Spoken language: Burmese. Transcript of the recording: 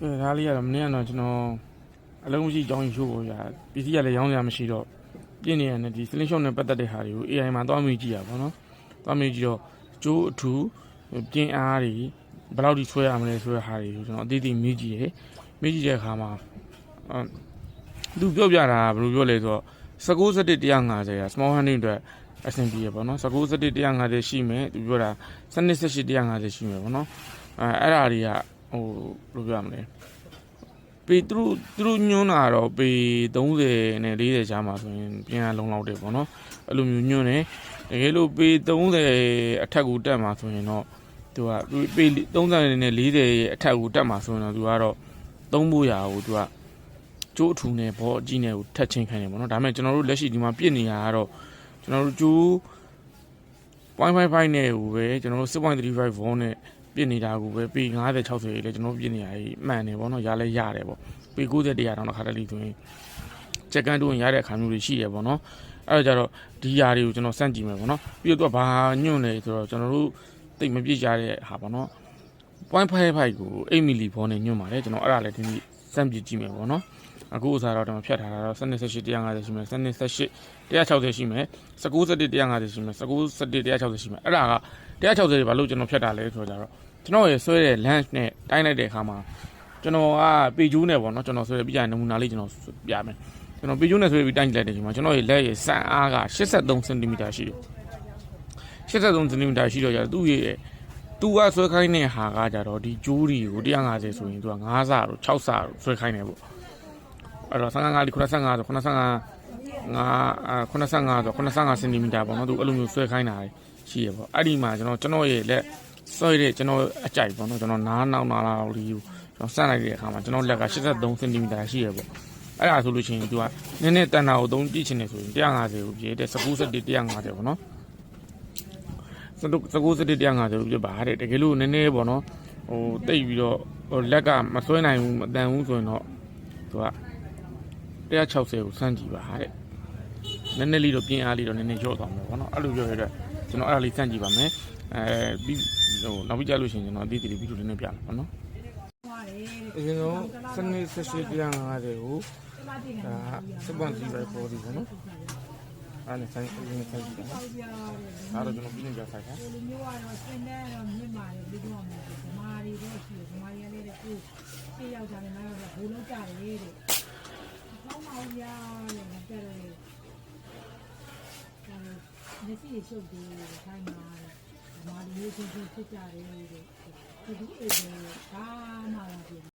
ကဲဒါလေးကတော့မနေ့ကတော့ကျွန်တော်အလုံးမရှိကြောင်းရှို့ပေါ်ရပစ္စည်းကလည်းရောင်းစရာမရှိတော့ပြင်းနေရတယ်ဒီ sling shot နဲ့ပတ်သက်တဲ့ဟာတွေကို AI မှာသွားမြင်ကြည့်ရပါတော့သွားမြင်ကြည့်တော့ကျိုးအထူပြင်းအားတွေဘယ်လောက်ထိဆွဲရမလဲဆိုတဲ့ဟာတွေကိုကျွန်တော်အသေးသေးမြင်ကြည့်ရမြင်ကြည့်တဲ့အခါမှာအဲသူပြောပြတာကဘယ်လိုပြောလဲဆိုတော့19 17 150ရာ small handling အတွက်အဆင်ပြေရပါတော့19 17 150ရှိမယ်သူပြောတာ17 18 150ရှိမယ်ပေါ့နော်အဲအဲ့ဒါတွေက ဟိုဘယ်လိုပြောရမလဲပေသူတို့သူတို့ညွှန်းတာတော့ပေ30နဲ့40ကြားမှာဆိုရင်ပြန်ရလုံလောက်တယ်ပေါ့နော်အဲ့လိုမျိုးညွှန်းတယ်တကယ်လို့ပေ30အထက်ကိုတက်မှာဆိုရင်တော့သူကပေ30နဲ့40ရဲ့အထက်ကိုတက်မှာဆိုရင်တော့သူကတော့သုံးဖို့ရာကိုသူကကျိုးအထူနဲ့ဘောအကြီးနဲ့ကိုထက်ချင်းခိုင်းတယ်ပေါ့နော်ဒါပေမဲ့ကျွန်တော်တို့လက်ရှိဒီမှာပြစ်နေရတာကတော့ကျွန်တော်တို့ကျိုး0.55နဲ့ကိုပဲကျွန်တော်တို့6.35 volt နဲ့ ပြစ်နေတာကိုပဲပေ90 60လေးကျွန်တော်ပြစ်နေရည်မှန်တယ်ဗောနော်ရလဲရတယ်ဗောပေ90တရားတောင်တစ်ခါတလေဆိုရင်ချက်ကန်းတွန်းရတဲ့အခါမျိုးတွေရှိရဗောနော်အဲ့တော့ကြတော့ဒီຢာတွေကိုကျွန်တော်စန့်ကြည့်မယ်ဗောနော်ပြီးတော့သူကဘာညွန့်လဲဆိုတော့ကျွန်တော်တို့တိတ်မပြစ်ကြတဲ့ဟာဗောနော် point 55ကို8မီလီဘောနဲ့ညွန့်ပါတယ်ကျွန်တော်အဲ့ဒါလည်းဒီနေ့စန့်ပြစ်ကြည့်မယ်ဗောနော် အခုဥစားတော့ကျွန်တော်ဖြတ်ထားတာတော့12 18 150ရှိမယ်12 18 160ရှိမယ်19 17 150ရှိမယ်19 17 160ရှိမယ်အဲ့ဒါက160တွေဘာလို့ကျွန်တော်ဖြတ်တာလဲဆိုတော့ကြတော့ကျွန်တော်ရဲ့ဆွဲတဲ့ lunch နဲ့တိုင်းလိုက်တဲ့အခါမှာကျွန်တော်ကပေကျိုးနဲ့ပေါ့နော်ကျွန်တော်ဆွဲပြကြရင်နမူနာလေးကျွန်တော်ပြမယ်ကျွန်တော်ပေကျိုးနဲ့ဆွဲပြီးတိုင်းကြည့်လိုက်တဲ့အချိန်မှာကျွန်တော်ရဲ့လက်ရဲ့စံအားက83 cm ရှိတယ်83 cm ရှိတော့ကြတော့သူ့ရဲ့သူကဆွဲခိုင်းတဲ့ဟာကကြတော့ဒီကျိုးတွေကို150ဆိုရင်သူက9ဆတို့6ဆတို့ဆွဲခိုင်းတယ်ပေါ့ အဲ့တော့55လေး85ဆို85ငါ85ဆို85 cm ပေါ့နော်သူအဲ့လိုမျိုးဆွဲခိုင်းတာရှိရပေါ့အဲ့ဒီမှာကျွန်တော်ကျွန်တော်ရဲ့လက်ဆွဲတဲ့ကျွန်တော်အကြိုက်ပေါ့နော်ကျွန်တော်နားနောက်နားလောက်လေးကိုကျွန်တော်စမ်းလိုက်တဲ့အခါမှာကျွန်တော်လက်က83 cm ရှိရပေါ့အဲ့ဒါဆိုလို့ရှိရင်သူကနည်းနည်းတန်တာကိုသုံးကြည့်ချင်တယ်ဆိုရင်150ကိုပြေးတဲ့19 set 150ပေါ့နော်19 set 150ကိုပြပါတဲ့တကယ်လို့နည်းနည်းပေါ့နော်ဟိုတိတ်ပြီးတော့ဟိုလက်ကမဆွဲနိုင်ဘူးမတန်ဘူးဆိုရင်တော့သူက 160ကိုစမ်းကြည့်ပါတဲ့နည်းနည်းလေးတော့ပြင်းအားလေးတော့နည်းနည်းရော့သွားမှာပေါ့နော်အဲ့လိုပြောရတဲ့ကျွန်တော်အဲ့ဒါလေးစမ်းကြည့်ပါမယ်အဲပြီးဟိုနောက်ပြီးကြလို့ရှိရင်ကျွန်တော်အသေးသေးလေးဗီဒီယိုလေးနဲ့ပြမယ်ပေါ့နော်အရင်ဆုံးစနေဆက်ရှိတရားငါးတွေကိုဒါစပန်စီပဲပေါ်ဒီပေါ့နော်အဲ့ဒါဆိုင်အရင်ဆိုင်ကြည့်တယ်နော်အဲ့တော့ကျွန်တော်ပြီးနေကြဆိုင်တာလူမျိုးကတော့စင်တဲ့တော့မြင့်ပါတယ်ပြီးတော့မယ်ဓမ္မာတွေတော့ရှိတယ်ဓမ္မာတွေကလည်းကိုရှေ့ရောက်ကြတယ်နောက်တော့ဘိုးလုံးကြတယ်တဲ့ ကောင်းပါဦးဗျာတဲ့ကြတယ်မျက်စိရှုပ်တယ်ခိုင်းပါတဲ့ဓမ္မာတွေချင်းချင်းဖြစ်ကြတယ်တဲ့ဒီဒီအေးတယ်ဘာမှမဖြစ်